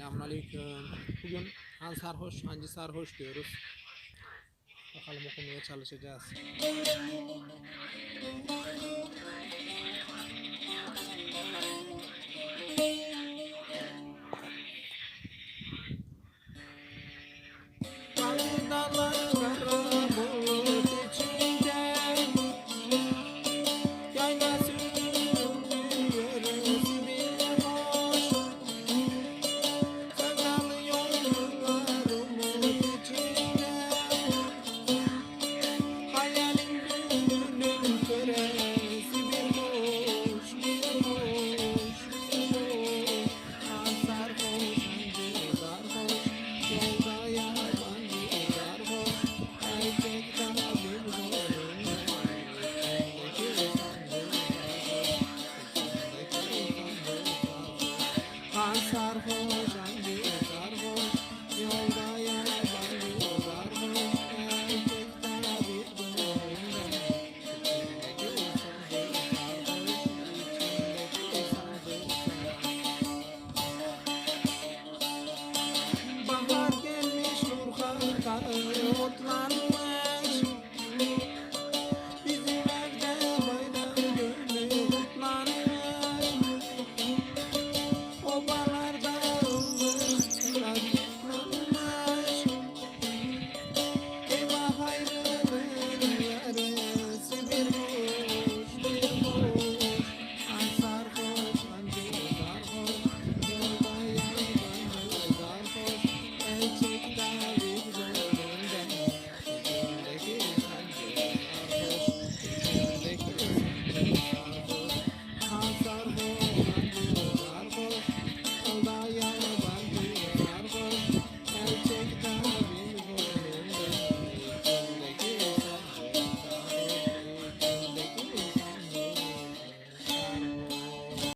Selamünaleyküm. Bugün Han Sarhoş, Hancı Sarhoş diyoruz. Bakalım okumaya çalışacağız. Father.